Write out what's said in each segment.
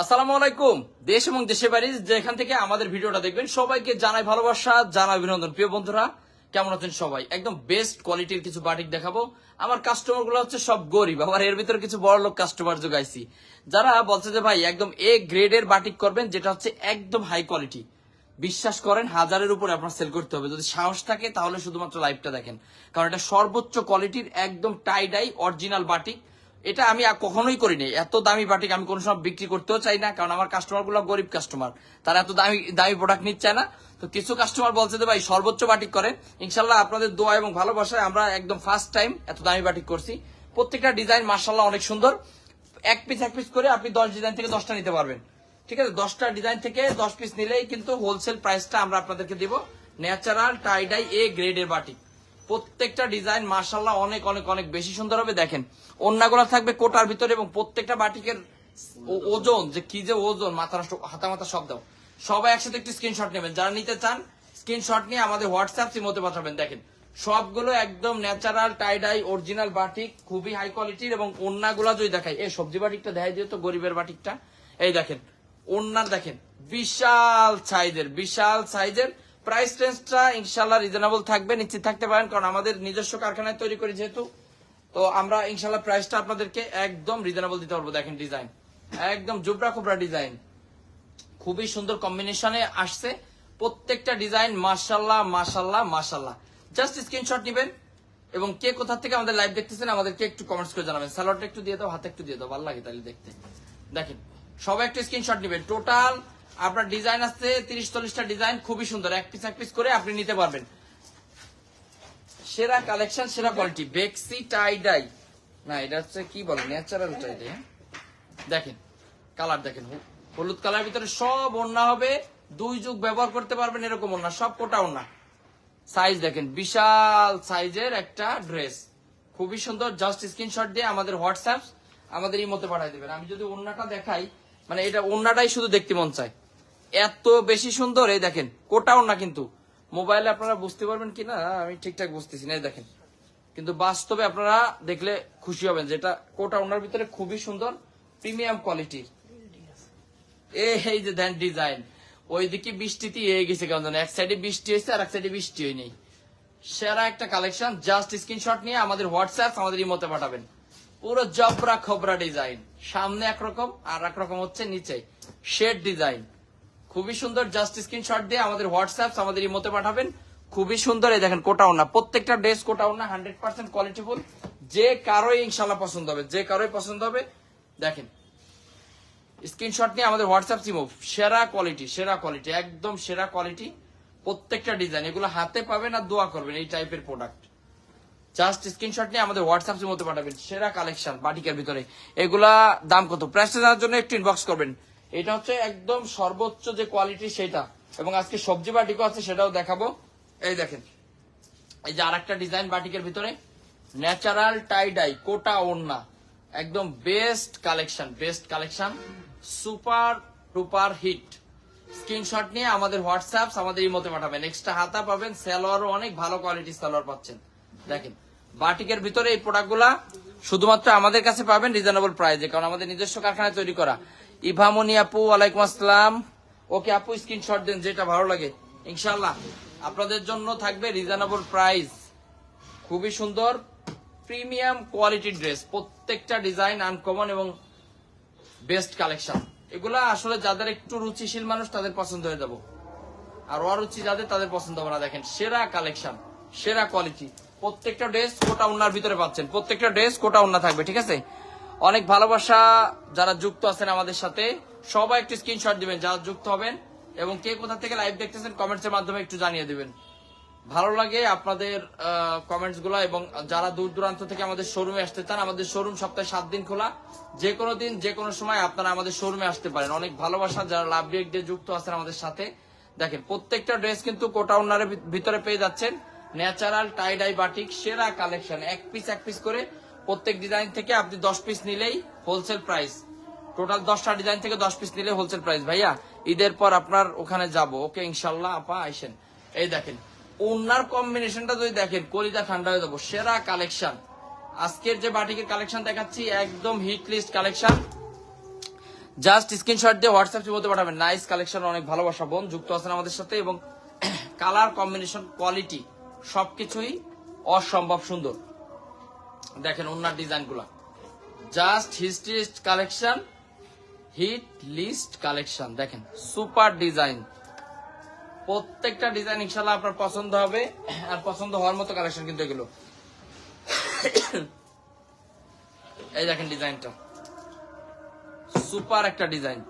আসসালামু আলাইকুম, দেশ এবং দেশের বাড়ি যেখান থেকে আমাদের ভিডিওটা দেখবেন, সবাইকে জানাই ভালোবাসা, জানাই অভিনন্দন। প্রিয় বন্ধুরা, কেমন আছেন সবাই? একদম বেস্ট কোয়ালিটির কিছু বাটিক দেখাবো। আমার কাস্টমারগুলো হচ্ছে সব গরিব, আবার এর ভিতরে কিছু বড় লোক কাস্টমার যোগাইছি যারা বলছে যে, ভাই, একদম এ গ্রেডের বাটিক করবেন, যেটা হচ্ছে একদম হাই কোয়ালিটি বিশ্বাস করেন, হাজারের উপরে আপনার সেল করতে হবে। যদি সাহস থাকে, তাহলে শুধুমাত্র লাইভটা দেখেন। কারণ এটা সর্বোচ্চ কোয়ালিটির একদম টাই ডাই অরিজিনাল বাটিক এটা আমি কখনোই করিনি। এত দামি বাটিক আমি কোনো সময় বিক্রি করতেও চাই না, কারণ আমার কাস্টমারগুলো গরিব কাস্টমার তারা এত দামি দামি প্রোডাক্ট নিচ্ছে না। তো কিছু কাস্টমার বলছে যে, ভাই, সর্বোচ্চ বাটিক করে ইনশাল্লাহ আপনাদের দোয়া এবং ভালোবাসায় আমরা একদম ফার্স্ট টাইম এত দামি বাটিক করছি। প্রত্যেকটা ডিজাইন মার্শাল্লাহ অনেক সুন্দর। এক পিস এক পিস করে আপনি দশ ডিজাইন থেকে দশটা নিতে পারবেন। ঠিক আছে? দশটা ডিজাইন থেকে দশ পিস নিলেই কিন্তু হোলসেল প্রাইসটা আমরা আপনাদেরকে দিব। ন্যাচারাল টাইডাই এ গ্রেডের বাটিক। প্রত্যেকটা ডিজাইন মার্শাল্লাহ অনেক অনেক অনেক বেশি সুন্দর হবে। দেখেন অন্যগুলো থাকবে কোটার ভিতরে এবং প্রত্যেকটা বাটিকের ওজন, যে কি যে ওজন মাথা নষ্ট হাতা মাথা সব দাও। সবাই একসাথে একটি স্ক্রিনশট নেবেন। যারা নিতে চান স্ক্রিনশট নিয়ে আমাদের হোয়াটসঅ্যাপ সিমতে পাঠাবেন। দেখেন, সবগুলো একদম natural tie dye original batik, খুবই হাই কোয়ালিটির এবং অন্যগুলো যদি দেখাই, এই সবজি বাটিকটা দেখাই দিও তো, গরিবের বাটিকটা। এই দেখেন ওনার দেখেন, বিশাল সাইজের বিশাল সাইজের প্রাইস রেঞ্জটা ইনশাল্লাহ রিজনেবল থাকবে, নিশ্চিত থাকতে পারেন, কারণ আমাদের নিজস্ব কারখানায় তৈরি করি যেহেতু। তো আমরা ইনশাল্লাহ প্রাইসটা আপনাদেরকে একদম রিজনেবল দিতে পারব, দেখেন ডিজাইন একদম জুবরা কুবরা ডিজাইন খুবই সুন্দর কম্বিনেশনে আসছে। প্রত্যেকটা ডিজাইন মাশাল্লাহ মাশাল্লাহ মাশাল্লাহ জাস্ট স্ক্রিনশট নেবেন এবং কে কোথা থেকে আমাদের লাইভ দেখতেছেন আমাদেরকে একটু কমেন্টস করে জানাবেন। স্যালোয়ারটা একটু দিয়ে দাও, হাতে একটু দিয়ে দাও, ভালো লাগে তাহলে দেখতে। দেখেন, সবাই একটু স্ক্রিনশট নেবেন। টোটাল আপনার ডিজাইন আছে, তিরিশ চল্লিশটা ডিজাইন, খুবই সুন্দর। এক পিস এক পিস করে আপনি নিতে পারবেন। সেরা কালেকশন, সেরা কোয়ালিটি। বেক্সি টাই ডাই না, এটা হচ্ছে কি বলে? ন্যাচারাল টাই ডাই দেখেন, কালার দেখেন। হলুদ কালার ভিতরে সব ওড়না হবে। দুই যুগ ব্যবহার করতে পারবেন এরকম ওড়না, সব কোটা ওড়না। সাইজ দেখেন, বিশাল সাইজের একটা ড্রেস। খুবই সুন্দর, জাস্ট স্ক্রিনশট দিয়ে আমাদের হোয়াটসঅ্যাপ, আমাদের এই মতে পাঠিয়ে দেবেন। আমি যদি ওড়নাটা দেখাই মানে এটা ওড়নাটাই শুধু দেখতে মন চায়। এত বেশি সুন্দর, এই দেখেন কোটা না কিন্তু। মোবাইলে আপনারা বুঝতে পারবেন কিনা, আমি ঠিকঠাক বুঝতেছি না দেখেন। কিন্তু বাস্তবে আপনারা দেখলে খুশি হবেন যেটা কোটা ওনার ভিতরে খুবই সুন্দর, প্রিমিয়াম কোয়ালিটির এই যে দেন ডিজাইন, ওইদিকে বৃষ্টিতে এ গেছে কেমন? এক সাইডে বৃষ্টি হয়েছে আর এক সাইডে বৃষ্টি হয়নি। সেরা একটা কালেকশন, জাস্ট স্ক্রিনশট নিয়ে আমাদের হোয়াটসঅ্যাপ, আমাদের ইমোতে পাঠাবেন। পুরো জবরা খবরা ডিজাইন, সামনে একরকম আর একরকম হচ্ছে নিচে, শেড ডিজাইন। খুবই সুন্দর জাস্ট স্ক্রিনশট দিয়ে আমাদের হোয়াটসঅ্যাপ আমাদের ইমোতে পাঠাবেন। খুবই সুন্দর, এই দেখেন, কোটাও না, প্রত্যেকটা ড্রেস কোটাও না হান্ড্রেড পার্সেন্ট কোয়ালিটিফুল যে কারোই ইনশাল্লাহ পছন্দ হবে, যে কারোই পছন্দ হবে, দেখেন। স্ক্রিনশট নিয়ে আমাদের হোয়াটসঅ্যাপ সিমো সেরা কোয়ালিটি সেরা কোয়ালিটি একদম সেরা কোয়ালিটি প্রত্যেকটা ডিজাইন এগুলো হাতে পাবেন আর দোয়া করবেন এই টাইপের প্রোডাক্ট জাস্ট স্ক্রিনশট নিয়ে আমাদের হোয়াটসঅ্যাপ মধ্যে পাঠাবেন, সেরা কালেকশন বাটিকের ভিতরে। এগুলা দাম কত? প্রাইসটা জানার জন্য একটু ইনবক্স করবেন। এটা হচ্ছে একদম সর্বোচ্চ যে কোয়ালিটি সেটা। এবং আজকে সবজি বাটিকও আছে, সেটাও দেখাবো। এই দেখেন। এই যে আরেকটা ডিজাইন বাটিকের ভিতরে ন্যাচারাল টাই ডাই কোটা ওড়না। একদম best collection best collection super duper hit screenshot নিয়ে আমাদের হোয়াটসঅ্যাপ আমাদের ইমোতে পাঠাবেন। এক্সট্রা হাতা পাবেন, সালোয়ারও অনেক ভালো কোয়ালিটির সালোয়ার পাচ্ছেন। দেখেন, বাটিকের ভিতরে এই প্রোডাক্টগুলা শুধুমাত্র আমাদের কাছে পাবেন রিজনেবল প্রাইসে কারণ আমাদের নিজস্ব কারখানায় তৈরি করা। ইভামনি আপু, ওয়ালাইকুম আসসালাম। ওকে আপু স্ক্রিনশট দেন, যেটা ভালো লাগে। ইনশাল্লাহ আপনাদের জন্য থাকবে রিজনেবল প্রাইস খুবই সুন্দর প্রিমিয়াম কোয়ালিটির ড্রেস প্রত্যেকটা ডিজাইন আনকমন এবং বেস্ট কালেকশন এগুলা আসলে যাদের একটু রুচিশীল মানুষ, তাদের পছন্দ হয়ে যাব। আর অরুচি যাদের, তাদের পছন্দ হবে না। দেখেন, সেরা কালেকশন সেরা কোয়ালিটি প্রত্যেকটা ড্রেস কোটা উন্নার ভিতরে পাচ্ছেন। প্রত্যেকটা ড্রেস কোটা উন্না থাকবে, ঠিক আছে? অনেক ভালোবাসা যারা যুক্ত আছেন আমাদের সাথে। সবাই একটু স্ক্রিনশট দিবেন, যারা যুক্ত হবেন এবং কে কোথা থেকে লাইভ দেখতেছেন কমেন্টস এর মাধ্যমে একটু জানিয়ে দিবেন। ভালো লাগে আপনাদের কমেন্টসগুলো এবং যারা দূর দূরান্ত থেকে আমাদের শোরুমে আসতে চান, আমাদের শোরুম সপ্তাহে সাত দিন খোলা। যে কোনো দিন, যে কোনো সময় আপনারা আমাদের শোরুমে আসতে পারেন। অনেক ভালোবাসা যারা লাভ দিয়ে যুক্ত আছেন আমাদের সাথে। দেখেন, প্রত্যেকটা ড্রেস কিন্তু কোটা উন্নারের ভিতরে পেয়ে যাচ্ছেন। ন্যাচারাল টাই ডাই বাটিক সেরা কালেকশন এক পিস এক পিস করে প্রত্যেক ডিজাইন থেকে আপনি দশ পিস নিলেই হোলসেল প্রাইস টোটাল দশটা ডিজাইন থেকে দশ পিস নিলে হোলসেল প্রাইস ভাইয়া। ঈদের পর আপনার ওখানে যাব। ওকে ইনশাল্লাহ আপা, আইসেন। এই দেখেন, ওনার কম্বিনেশনটা যদি দেখেন, কলিজা ঠান্ডা হয়ে যাব। সেরা কালেকশন আজকের যে বাটিকের কালেকশন দেখাচ্ছি, একদম hit list collection just screenshot দিয়ে হোয়াটসঅ্যাপ মধ্যে পাঠাবেন। নাইস কালেকশন অনেক ভালোবাসা, বোন, যুক্ত আছেন আমাদের সাথে এবং কালার কম্বিনেশন কোয়ালিটি সবকিছুই অসম্ভব সুন্দর। দেখেন ওনার ডিজাইনগুলা জাস্ট হিস্ট্রিস্ট কালেকশন হিট লিস্ট কালেকশন দেখেন সুপার ডিজাইন প্রত্যেকটা ডিজাইন ইনশাল্লাহ আপনার পছন্দ হবে, আর পছন্দ হওয়ার মতো কালেকশন কিন্তু এগুলো। এই দেখেন ডিজাইনটা। সুপার একটা ডিজাইন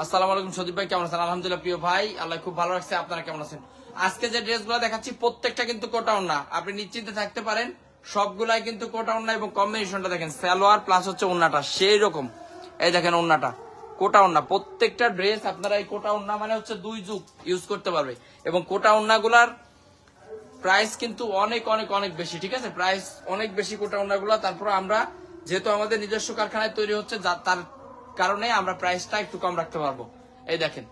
আসসালামু আলাইকুম সদীপ ভাই, কেমন আছেন? আলহামদুলিল্লাহ প্রিয় ভাই, আল্লাহ খুব ভালো রাখছে, আপনারা কেমন আছেন? আজকে যে ড্রেসগুলো দেখাচ্ছি, প্রত্যেকটা কিন্তু কোটাউন না। আপনি নিশ্চিন্তে থাকতে পারেন সবগুলাই কিন্তু কোটাউন না এবং কম্বিনেশনটা দেখেন, সালোয়ার প্লাস হচ্ছে ওন্নাটা সেই রকম। এই দেখেন ওন্নাটা কোটা ওন্না প্রত্যেকটা ড্রেস আপনারা এই কোটা ওন্না মানে হচ্ছে দুই যুগ ইউজ করতে পারবে। এবং কোটা ওন্নাগুলার প্রাইস কিন্তু অনেক অনেক অনেক বেশি, ঠিক আছে? প্রাইস অনেক বেশি কোটা ওন্নাগুলো তারপর আমরা, যেহেতু আমাদের নিজস্ব কারখানায় তৈরি হচ্ছে তার কারণে আমরা প্রাইসটা একটু কম রাখতে পারব। এই দেখেন।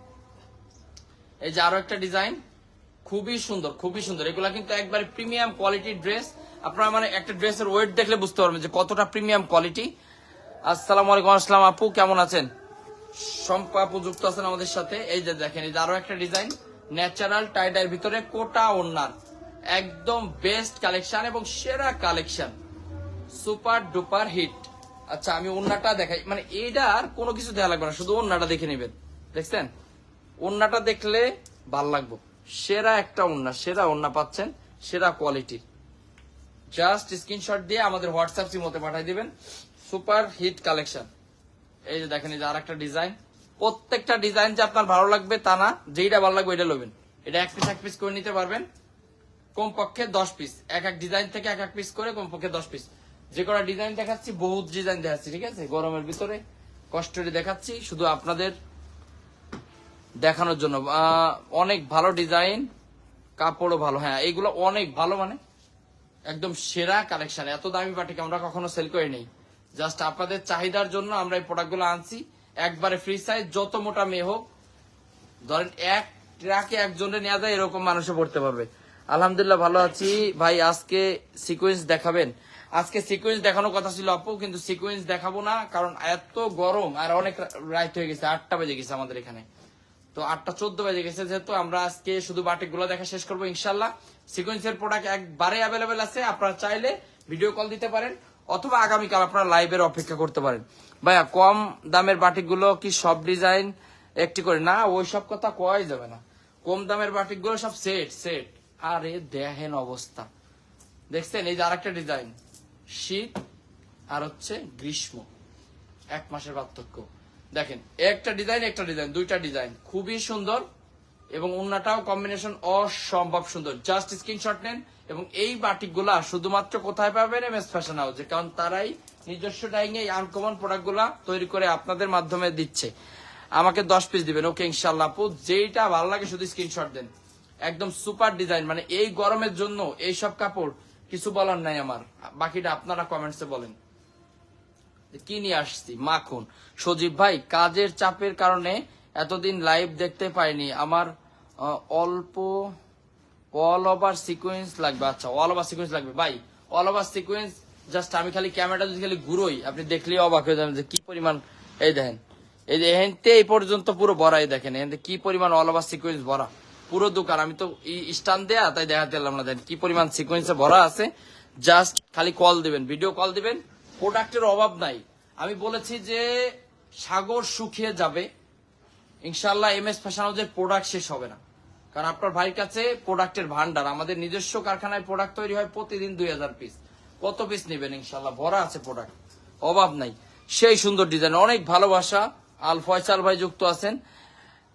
এই যে আরও একটা ডিজাইন খুবই সুন্দর খুবই সুন্দর। এগুলা কিন্তু একবারে প্রিমিয়াম কোয়ালিটির ড্রেস আপনারা মানে একটা ড্রেসের ওয়েট দেখলে বুঝতে পারবেন যে কতটা প্রিমিয়াম কোয়ালিটি আসসালামু আলাইকুম, আসসালাম আপু, কেমন আছেন? শম্পা আপু যুক্ত আছেন আমাদের সাথে। এই যে দেখেন, এই যে আরও একটা ডিজাইন ন্যাচারাল টাইডার ভিতরে কোটা ওনার একদম বেস্ট কালেকশন এবং সেরা কালেকশন সুপার ডুপার হিট আচ্ছা আমি ওন্নাটা দেখাই। মানে এইটার কোনো কিছু দেওয়া লাগবে না, শুধু ওন্নাটা দেখে নেবেন। দেখছেন? ওন্নাটা দেখলে ভালো লাগবো। সেরা একটা ওন্না সেরা ওন্না পাচ্ছেন, সেরা কোয়ালিটির জাস্ট স্ক্রিনশট দিয়ে আমাদের হোয়াটসঅ্যাপ সিমতে পাঠিয়ে দিবেন। সুপার হিট কালেকশন এই যে দেখেন, এই যে আরেকটা ডিজাইন প্রত্যেকটা ডিজাইন যে আপনার ভালো লাগবে তা না, যেইটা ভালো লাগবে এটা লবেন এটা এক পিস এক পিস করে নিতে পারবেন। কমপক্ষে দশ পিস এক এক ডিজাইন থেকে এক এক পিস করে কমপক্ষে দশ পিস যে কটা ডিজাইন দেখাচ্ছি, বহুত ডিজাইন দেখাচ্ছি, ঠিক আছে? গরমের ভিতরে কষ্টে দেখাচ্ছি, শুধু আপনাদের দেখানোর জন্য। অনেক ভালো ডিজাইন কাপড়ও ভালো। হ্যাঁ এইগুলো অনেক ভালো মানে একদম সেরা কালেকশন এত দামি বাটিক আমরা কখনো সেল করে নেই। জাস্ট আপনাদের চাহিদার জন্য আমরা এই প্রোডাক্টগুলো আনছি। একবারে ফ্রি সাইজ যত মোটা মেয়ে হোক, ধরেন এক ট্রাকে একজনে নেওয়া যায়, এরকম মানুষে পড়তে পারবে। আলহামদুলিল্লাহ ভালো আছি। ভাই, আজকে সিকোয়েন্স দেখাবেন। আজকে সিকোয়েন্স দেখানোর কথা ছিল আপু, কিন্তু সিকোয়েন্স দেখাবো না, কারণ এত গরম, আর অনেক রাইট হয়ে গেছে, আটটা বেজে গেছে আমাদের এখানে। তো আটটা চোদ্দ বেজে গেছে যেহেতু আমরা আজকে শুধু বাটিকগুলো দেখা শেষ করব ইনশাল্লাহ সিকোয়েন্সের প্রোডাক্ট একবারে অ্যাভেলেবেল আছে, আপনারা চাইলে ভিডিও কল দিতে পারেন, অথবা আগামীকাল আপনারা লাইভের অপেক্ষা করতে পারেন। ভাইয়া, কম দামের বাটিকগুলো কি সব ডিজাইন একটি করে? না, ওই সব কথা কয় যাবে না। কম দামের বাটিকগুলো সব সেট সেট আরে দেখেন অবস্থা। দেখছেন? এই যে আরেকটা ডিজাইন শীত আর হচ্ছে গ্রীষ্ম। এক মাসের পার্থক্য। দেখেন, একটা ডিজাইন একটা ডিজাইন দুইটা ডিজাইন খুবই সুন্দর এবং অন্যটাও কম্বিনেশন অসম্ভব সুন্দর। জাস্ট স্ক্রিনশট নেন এবং এই বাটিকগুলা শুধুমাত্র কোথায় পাবেন এম এস ফ্যাশন হাউসে কারণ তারাই নিজস্ব ডাইং এই আনকমন প্রোডাক্টগুলা তৈরি করে আপনাদের মাধ্যমে দিচ্ছে। আমাকে দশ পিস দিবেন, ওকে ইনশাল্লাহ আপু। যেইটা ভালো লাগে শুধু স্ক্রিনশট দেন। একদম সুপার ডিজাইন মানে এই গরমের জন্য এই সব কাপড় কিছু বলার নাই আমার। বাকিটা আপনারা কমেন্টসে বলেন। কি নিয়ে আসছি? মাখন। সজীব ভাই, কাজের চাপের কারণে এতদিন লাইভ দেখতে পাইনি। আমার অল্প অল ওভার সিকোয়েন্স লাগবে। আচ্ছা অল ওভার সিকোয়েন্স লাগবে। ভাই অল ওভার সিকোয়েন্স জাস্ট আমি খালি ক্যামেরাটা যদি খালি ঘুরোই, আপনি দেখলেই অবাক হয়ে যাবেন যে কি পরিমাণ, এই দেখেন, এই যে এহেনতে এই পর্যন্ত পুরো ভরা এই দেখেন, এহেনতে কি পরিমাণ অল ওভার সিকোয়েন্স ভরা। পুরো দোকান, আমি তো স্টান দেয়া, তাই দেখাতে এলাম না, দেখেন কি পরিমাণ সিকোয়েন্সে ভরা আছে। জাস্ট খালি কল দিবেন ভিডিও কল দিবেন প্রোডাক্টের অভাব নাই। আমি বলেছি যে সাগর শুকিয়ে যাবে। ইনশাল্লাহ এম এস ফ্যাশন হাউসের প্রোডাক্ট শেষ হবে না। কারণ আপনার ভাইয়ের কাছে প্রোডাক্টের ভান্ডার আমাদের নিজস্ব কারখানায় প্রোডাক্ট তৈরি হয় প্রতিদিন দুই হাজার পিস কত পিস নেবেন ইনশাল্লাহ ভরা আছে প্রোডাক্ট। অভাব নাই। সেই সুন্দর ডিজাইন। অনেক ভালোবাসা আল ফয়সাল ভাই যুক্ত আছেন।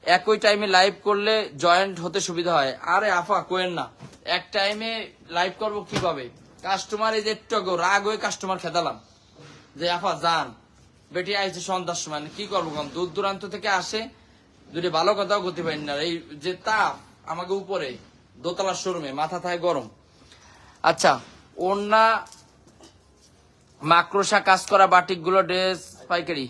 একই টাইমে লাইভ করলে জয়েন্ট হতে সুবিধা হয়। আরে আফা, কোয়েন না। এক টাইমে লাইভ করব কীভাবে? কাস্টমার এই যে একটু রাগ হয়ে কাস্টমার খেদালাম। যে, আফা, যান। বেটি আইছে সন্ধ্যার সময়। কি করব কম দূর দূরান্ত থেকে আসে। দুটি ভালো কথাও করতে পারি না, এই যে তাপ আমাকে উপরে, দোতলার শোরুমে মাথা থাকে গরম। আচ্ছা ওনা মাকড়সা কাজ করা বাটিকগুলো ড্রেস, পাইকারি।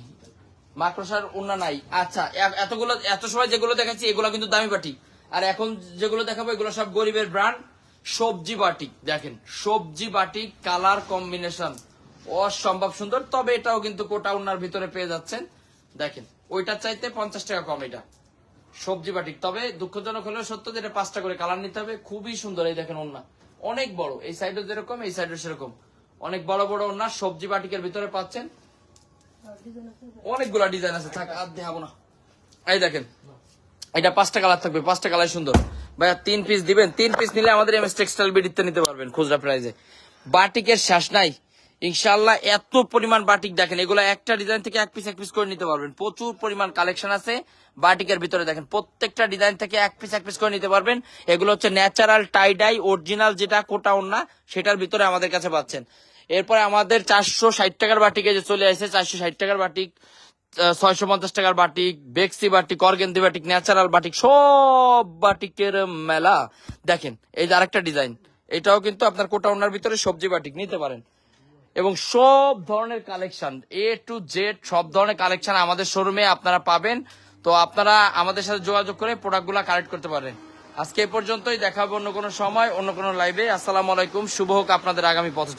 মাকড়সার ওনা নাই। আচ্ছা এতগুলো, এত সময় যেগুলো দেখাচ্ছি, এগুলো কিন্তু দামি বাটি আর এখন যেগুলো দেখাবো, এগুলো সব গরিবের ব্র্যান্ড সবজি বাটিক, দেখেন, সবজি বাটিক, কালার কম্বিনেশন। অসম্ভব সুন্দর, তবে এটাও কিন্তু কোটা উন্নার ভিতরে পেয়ে যাচ্ছেন। দেখেন, ওইটার চাইতে পঞ্চাশ টাকা কম এটা। সবজি বাটিক, তবে দুঃখজনক হলেও সত্য যে এটা পাঁচটা করে কালার নিতে হবে। খুবই সুন্দর এই দেখেন ওন্না অনেক বড়, এই সাইডে যেরকম, এই সাইডে সেরকম। অনেক বড় বড় ওন্না সবজি বাটিকের ভিতরে পাচ্ছেন। অনেকগুলা ডিজাইন আছে, থাক, আর দেখাবো না। এই দেখেন, এটা পাঁচটা কালার থাকবে, পাঁচটা কালার সুন্দর। ভাইয়া, তিন পিস দিবেন। তিন পিস নিলে আমাদের এমএস টেক্সটাইল বিডিতে নিতে পারবেন খুচরা প্রাইজে বাটিকের শ্বাস নাই। ইনশাল্লাহ এত পরিমাণ বাটিক দেখেন, এগুলো একটা ডিজাইন থেকে এক পিস এক পিস করে নিতে পারবেন। প্রচুর পরিমাণ কালেকশন আছে। বাটিকের ভিতরে দেখেন, প্রত্যেকটা ডিজাইন থেকে এক পিস এক পিস করে নিতে পারবেন। এগুলো হচ্ছে ন্যাচারাল টাইডাই অরিজিনাল যেটা কোটা ওন্না সেটার ভিতরে আমাদের কাছে পাচ্ছেন। এরপরে আমাদের চারশো ষাট টাকার বাটিকে যে চলে আসে, চারশো ষাট টাকার বাটিক। ছয়শো পঞ্চাশ টাকার batik, বেক্সি batik, organdy batik, natural batik, সব বাটিকের মেলা। দেখেন, এই যে আরেকটা ডিজাইন, এটাও কিন্তু আপনার কোটা ওনার ভিতরে সবজি বাটিক নিতে পারেন। এবং সব ধরনের কালেকশন এ টু জেড সব ধরনের কালেকশন আমাদের শোরুমে আপনারা পাবেন। তো আপনারা আমাদের সাথে যোগাযোগ করে প্রোডাক্টগুলো কালেক্ট করতে পারেন। আজকে এ পর্যন্তই, দেখাবো অন্য কোনো সময়, অন্য কোনো লাইভে। আসসালামু আলাইকুম, শুভ হোক আপনাদের আগামী পথ